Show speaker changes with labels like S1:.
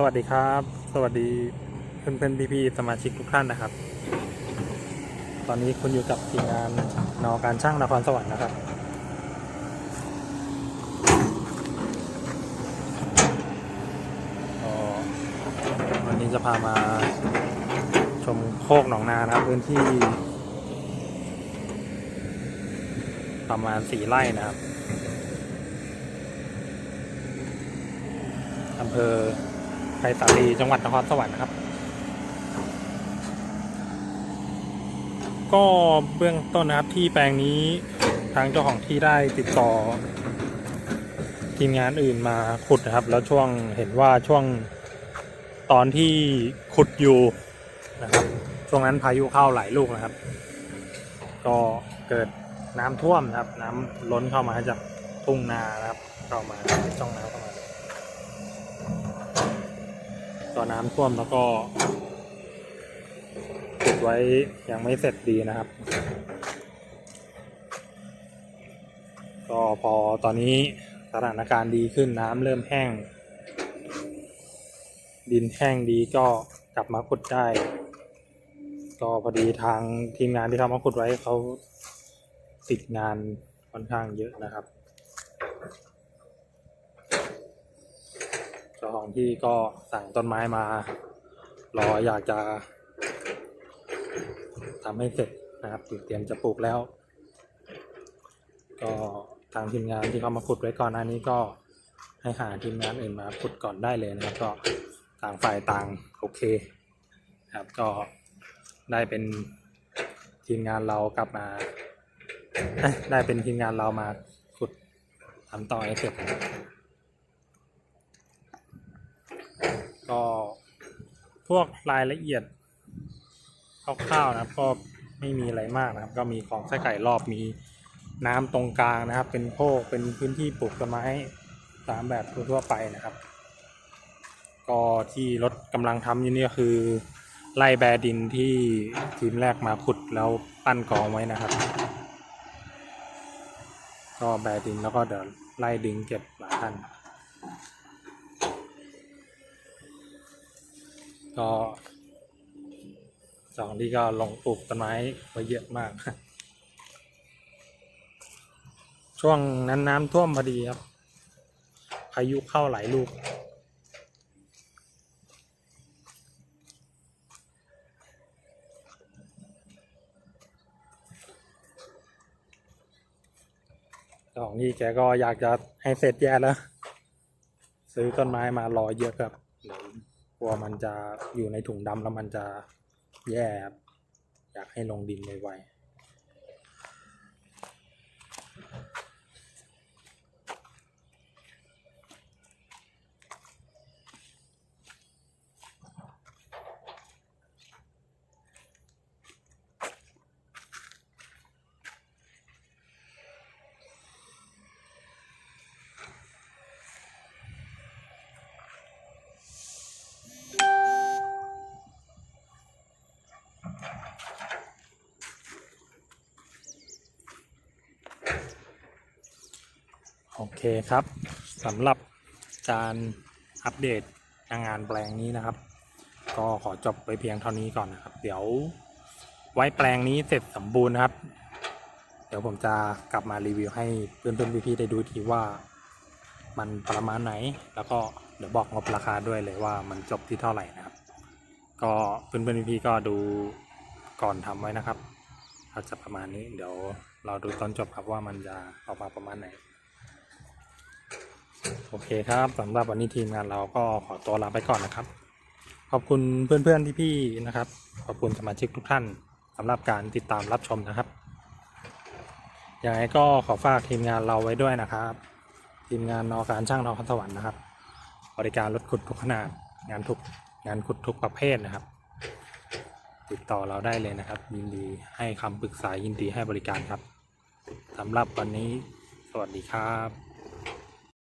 S1: สวัสดีครับ สวัสดีเพื่อนเพื่อนพี่ๆสมาชิกทุกท่านนะครับ ตอนนี้คุณอยู่กับทีมงานนอการช่างนครสวรรค์นะครับ วันนี้จะพามาชมโคกหนองนานะครับ พื้นที่ ประมาณสี่ไร่นะครับอำเภอ ไผ่สาลีจังหวัดนครสวรรค์นะครับ ก็เบื้องต้นนะครับที่แปลงนี้ทางเจ้าของที่ได้ติดต่อ ทีมงานอื่นมาขุดนะครับ แล้วช่วงเห็นว่าช่วงตอนที่ขุดอยู่นะครับช่วงนั้นพายุเข้าหลายลูกนะครับ ก็เกิดน้ำท่วมนะครับ น้ำล้นเข้ามาจากทุ่งนานะครับ เข้ามาช่องน้ำเข้ามา เลยก็น้ำท่วมแล้วก็ขุดไว้ยังไม่เสร็จดีนะครับ ก็พอตอนนี้สถานการณ์ดีขึ้นน้ำเริ่มแห้ง ดินแห้งดีก็กลับมาขุดได้ ก็พอดีทางทีมงานที่เขามาขุดไว้เขาติดงานค่อนข้างเยอะนะครับ เจ้าของที่ก็สั่งต้นไม้มา รออยากจะทำให้เสร็จนะครับเตรียมจะปลูกแล้ว ก็ทางทีมงานที่เขามาขุดไว้ก่อนหน้านี้ก็ให้หาทีมงานอื่นมาขุดก่อนได้เลยนะครับ ก็ต่างฝ่ายต่างโอเคครับก็ได้เป็นทีมงานเรากลับมา ได้เป็นทีมงานเรามาขุดทำต่อให้เสร็จนะค รับก็พวกรายละเอียดคร่าวๆนะครับก็ไม่มีอะไรมากนะครับ ก็มีของไส้ไก่รอบมีน้ำตรงกลางนะครับ เป็นโพกเป็นพื้นที่ปลูกต้นไม้ตามแบบทั่วไปนะครับ ก็ที่รถกำลังทำอยู่นี่ก็คือ ไล่แบดินที่ทีมแรกมาขุดแล้วปั้นกองไว้นะครับ ก็แบดินแล้วก็เดี๋ยวไล่ดึงเก็บหลายท่าน ก็สองที่ก็ลงปลูกต้นไม้ไว้เยอะมาก ช่วงนั้นน้ำท่วมพอดีครับพายุเข้าหลายลูกของนี่แกก็อยากจะให้เสร็จแย่แล้ว ซื้อต้นไม้มารอเยอะครับ กลัวมันจะอยู่ในถุงดำแล้วมันจะแย่ครับอยากให้ลงดินไวๆ โอเคครับสำหรับการอัปเดตงานแปลงนี้นะครับ ก็ขอจบไปเพียงเท่านี้ก่อนนะครับ เดี๋ยวไว้แปลงนี้เสร็จสมบูรณ์นะครับ เดี๋ยวผมจะกลับมารีวิวให้เพื่อนๆพี่ๆได้ดูทีว่ามันประมาณไหน แล้วก็เดี๋ยวบอกงบราคาด้วยเลยว่ามันจบที่เท่าไหร่นะครับ ก็เพื่อนๆพี่ๆก็ดูก่อนทำไว้นะครับทก็จะประมาณนี้ เดี๋ยวเราดูตอนจบครับว่ามันจะออกมาประมาณไหน โอเคครับสำหรับวันนี้ทีมงานเราก็ขอตัวลาไปก่อนนะครับ ขอบคุณเพื่อนๆพี่ๆนะครับ ขอบคุณสมาชิกทุกท่านสำหรับการติดตามรับชมนะครับยังไงก็ขอฝากทีมงานเราไว้ด้วยนะครับ ทีมงานนอการช่างนอคสวรรค์นะครับ บริการรถขุดทุกขนาด งานทุกงานขุดทุกประเภทนะครับ ติดต่อเราได้เลยนะครับ ยินดีให้คำปรึกษายินดีให้บริการครับสำหรับวันนี้สวัสดีครับ